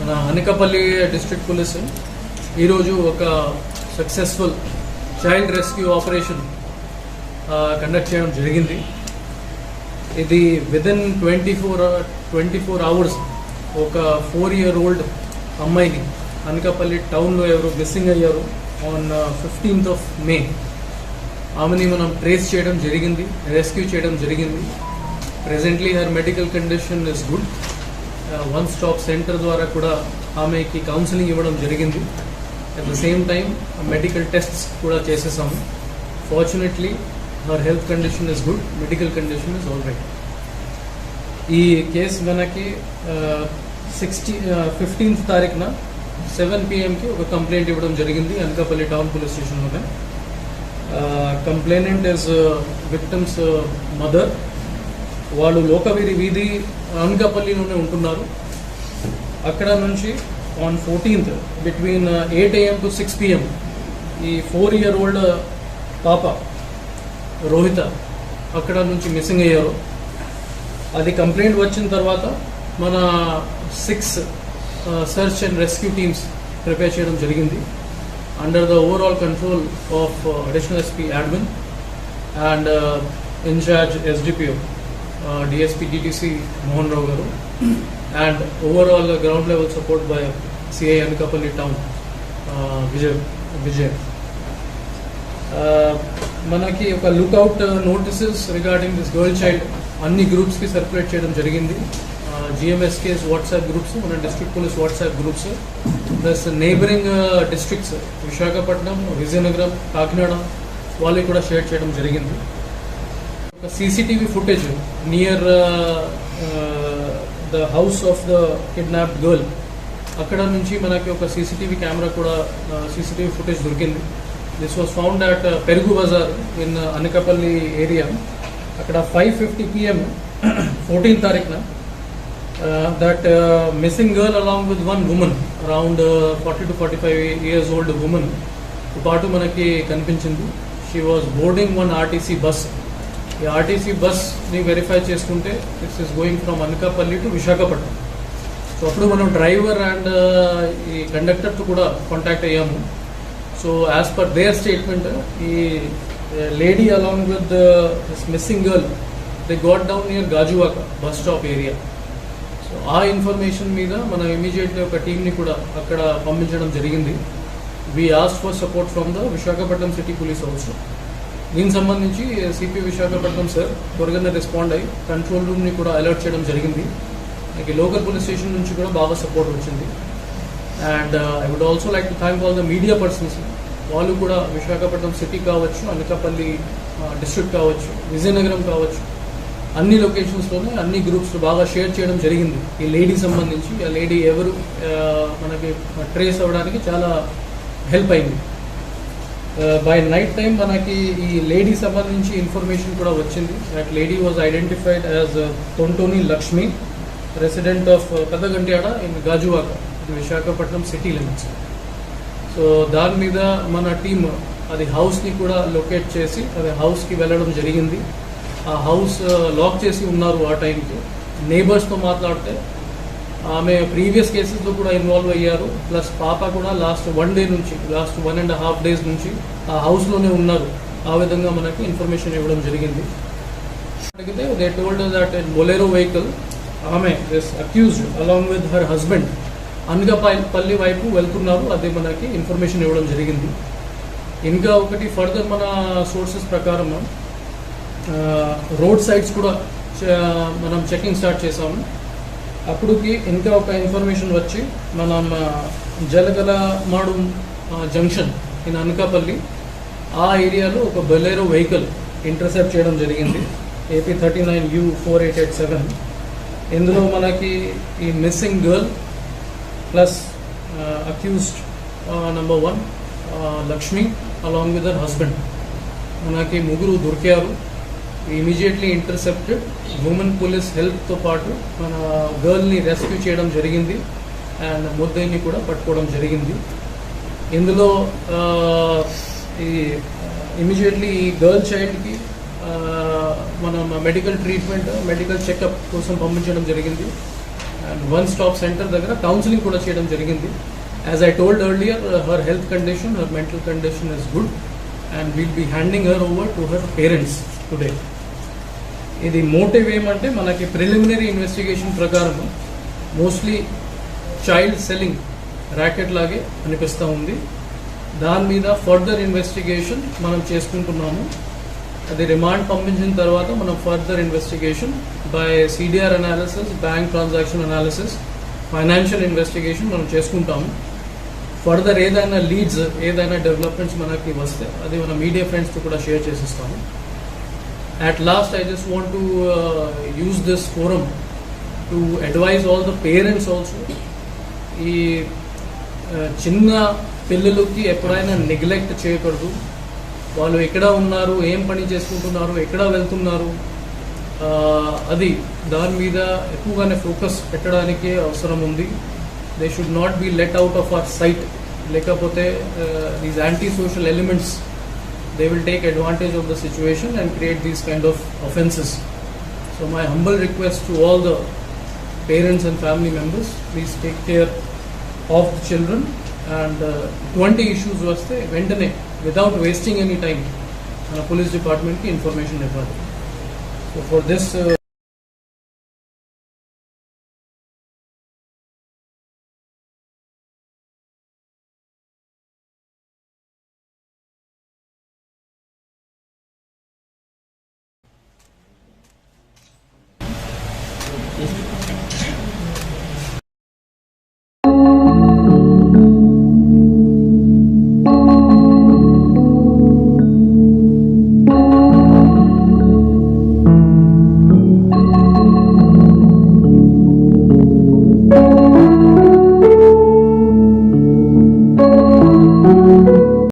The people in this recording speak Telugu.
మన అనకపల్లి డిస్ట్రిక్ట్ పోలీస్ ఈరోజు ఒక successful child rescue operation conduct చేయడం జరిగింది. ఇది within twenty four twenty four hours ఒక ఫోర్ ఇయర్ ఓల్డ్ అమ్మాయిని అనకాపల్లి టౌన్లో ఎవరు మిస్సింగ్ అయ్యారు ఆన్ ఫిఫ్టీన్త్ ఆఫ్ మే ఆమెని మనం ట్రేస్ చేయడం జరిగింది రెస్క్యూ చేయడం జరిగింది. Presently her medical condition is good one stop centre ద్వారా కూడా ఆమెకి కౌన్సిలింగ్ ఇవ్వడం జరిగింది. At the same time medical tests కూడా చేసేసాము. Fortunately her health condition is good medical condition is all right ఈ కేసు వెనక్కి సిక్స్టీ ఫిఫ్టీన్త్ తారీఖున సెవెన్ పిఎంకి ఒక కంప్లైంట్ ఇవ్వడం జరిగింది అనకాపల్లి టౌన్ పోలీస్ స్టేషన్లోనే కంప్లైనెంట్ ఇస్ విక్టమ్స్ మదర్ వాళ్ళు లోకవీరి వీధి అనకాపల్లిలోనే ఉంటున్నారు. అక్కడ నుంచి on fourteenth between eight AM to six PM ఈ ఫోర్ ఇయర్ ఓల్డ్ పాప రోహిత అక్కడ నుంచి మిస్సింగ్ అయ్యారు. అది కంప్లైంట్ వచ్చిన తర్వాత మన six search and rescue teams prepare చేయడం జరిగింది. Under the overall control of additional SP admin and incharge SDPO DSP DTC Mohan Rao garu. And overall ground level support by CI Anakapalli town Vijay Vijay మనకి ఒక lookout notices regarding this girl child అన్ని గ్రూప్స్కి సర్క్యులేట్ చేయడం జరిగింది. జిఎంఎస్కేస్ వాట్సాప్ గ్రూప్స్ మన district police WhatsApp groups plus neighbouring districts Visakhapatnam Vizianagaram Kakinada వాళ్ళకి కూడా షేర్ చేయడం జరిగింది. ఒక CCTV footage near the house of the kidnap girl అక్కడ నుంచి మనకి ఒక సీసీటీవీ కెమెరా కూడా సీసీటీవీ ఫుటేజ్ దొరికింది. This was found at Perugu Bazaar in Anakapalli area అక్కడ ఫైవ్ ఫిఫ్టీ పిఎం ఫోర్టీన్ తారీఖున that missing girl along with one women around forty to forty five years old women పాటు మనకి కనిపించింది. She was boarding one RTC bus ఈ ఆర్టీసీ బస్ని వెరిఫై చేసుకుంటే it's is going from Anakapalli to Visakhapatnam so అప్పుడు మనం డ్రైవర్ అండ్ ఈ కండక్టర్తో కూడా కాంటాక్ట్ అయ్యాము. So as per their statement ఈ lady along with this missing girl they got down near Gajuwaka bus stop area so ఆ ఇన్ఫర్మేషన్ మీద మనం ఇమీడియట్లీ ఒక టీంని కూడా అక్కడ పంపించడం జరిగింది. We ask for support from the Visakhapatnam city police also దీనికి సంబంధించి సిపి విశాఖపట్నం సార్ త్వరగానే రెస్పాండ్ అయ్యి కంట్రోల్ రూమ్ని కూడా అలర్ట్ చేయడం జరిగింది. మనకి లోకల్ పోలీస్ స్టేషన్ నుంచి కూడా బాగా సపోర్ట్ వచ్చింది. And I would also like to thank all the media persons వాళ్ళు కూడా విశాఖపట్నం సిటీ కావచ్చు అనకాపల్లి uh, డిస్ట్రిక్ట్ కావచ్చు విజయనగరం కావచ్చు అన్ని లొకేషన్స్లోనే అన్ని గ్రూప్స్ బాగా షేర్ చేయడం జరిగింది. ఈ లేడీ సంబంధించి ఆ లేడీ ఎవరు uh, మనకి ట్రేస్ అవ్వడానికి చాలా హెల్ప్ అయింది. బై నైట్ టైం మనకి ఈ లేడీ సంబంధించి ఇన్ఫర్మేషన్ కూడా వచ్చింది. That lady was identified as Tontoni Lakshmi resident of Peddagantyada in Gajuwaka Visakhapatnam city limits so దాని మీద మన టీం అది హౌస్ని కూడా లొకేట్ చేసి అది హౌస్కి వెళ్ళడం జరిగింది. ఆ హౌస్ లాక్ uh, చేసి ఉన్నారు ఆ టైంకి నేబర్స్తో మాట్లాడితే ఆమె ప్రీవియస్ కేసెస్లో కూడా ఇన్వాల్వ్ అయ్యారు. ప్లస్ పాప కూడా లాస్ట్ వన్ డే నుంచి last one and half days నుంచి ఆ హౌస్లోనే ఉన్నారు. ఆ విధంగా మనకి ఇన్ఫర్మేషన్ ఇవ్వడం జరిగింది. అడిగితే they told that Bolero vehicle ఆమె this accused along with her husband Anakapalli వైపు వెళ్తున్నారు. అది మనకి ఇన్ఫర్మేషన్ ఇవ్వడం జరిగింది. ఇంకా ఒకటి ఫర్దర్ మన సోర్సెస్ ప్రకారం రోడ్ సైడ్స్ కూడా మనం చెకింగ్ స్టార్ట్ చేసాము అప్పుడుకి ఇంకా ఒక ఇన్ఫర్మేషన్ వచ్చి మనం జలగలమాడు జంక్షన్ ఇన్ అనకాపల్లి ఆ ఏరియాలో ఒక బొలేరో వెహికల్ ఇంటర్సెప్ట్ చేయడం జరిగింది. AP thirty nine U four eight eight seven. ఇందులో మనకి ఈ missing girl plus accused number one Lakshmi along with husband. మనకి ముగ్గురు దొరికారు. ఇమీడియట్లీ ఇంటర్సెప్టెడ్ ఉమెన్ పోలీస్ హెల్ప్తో పాటు మన గర్ల్ని రెస్క్యూ చేయడం జరిగింది. అండ్ ముద్దయిని కూడా పట్టుకోవడం జరిగింది. ఇందులో ఈ ఇమీడియట్లీ ఈ గర్ల్ చైల్డ్కి మనం మెడికల్ ట్రీట్మెంట్ మెడికల్ చెకప్ కోసం పంపించడం జరిగింది. అండ్ వన్ స్టాప్ సెంటర్ దగ్గర కౌన్సిలింగ్ కూడా చేయడం జరిగింది. As I told earlier her health condition her mental condition is good and will be handing her over to her parents today ఇది మోటివ్ ఏమంటే మనకి ప్రిలిమినరీ ఇన్వెస్టిగేషన్ ప్రకారం మోస్ట్లీ చైల్డ్ సెల్లింగ్ ర్యాకెట్ లాగే అనిపిస్తూ ఉంది. దాని మీద ఫర్దర్ ఇన్వెస్టిగేషన్ మనం చేసుకుంటున్నాము. అది రిమాండ్ పంపించిన తర్వాత మనం further investigation by CDR analysis bank transaction analysis financial investigation మనం చేసుకుంటాము. ఫర్దర్ ఏదైనా లీడ్స్ ఏదైనా డెవలప్మెంట్స్ మనకి వస్తే అది మన మీడియా ఫ్రెండ్స్తో కూడా షేర్ చేసిస్తాము. At last i just want to uh, use this forum to advise all the parents also. ఈ uh, చిన్న పిల్లలకి ఎప్పుడైనా నెగ్లెక్ట్ చేయకూడదు. వాళ్ళు ఎక్కడ ఉన్నారు ఏం పని చేసుకుంటున్నారు ఎక్కడ వెళ్తున్నారు అది దాని మీద ఎక్కువగానే ఫోకస్ పెట్టడానికి అవసరం ఉంది. They should not be let out of our sight లేకపోతే these anti social elements they will take advantage of the situation and create these kind of offenses. So my humble request to all the parents and family members, please take care of the children and uh, 20 issues వస్తే వెంటనే without wasting any time మన police department కి information ఇవ్వాలి. So for this uh,